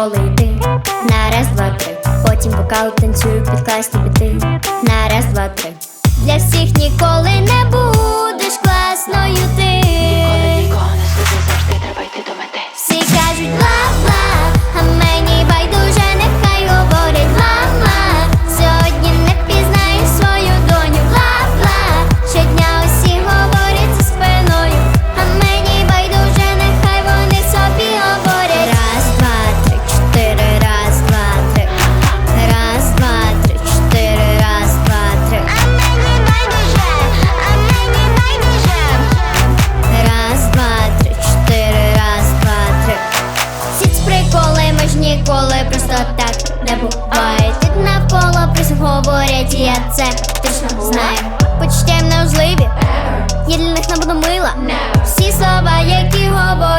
школи йти, на раз, два, три. Потім вокал танцюю під класні біти. На раз, два, три. Для всіх ніколи не був. Ніколи просто так не буває. Тут навколо присів говорять, я це точно знаю. Почуття не ужливі, я для них не буду мила. Всі слова, які говорите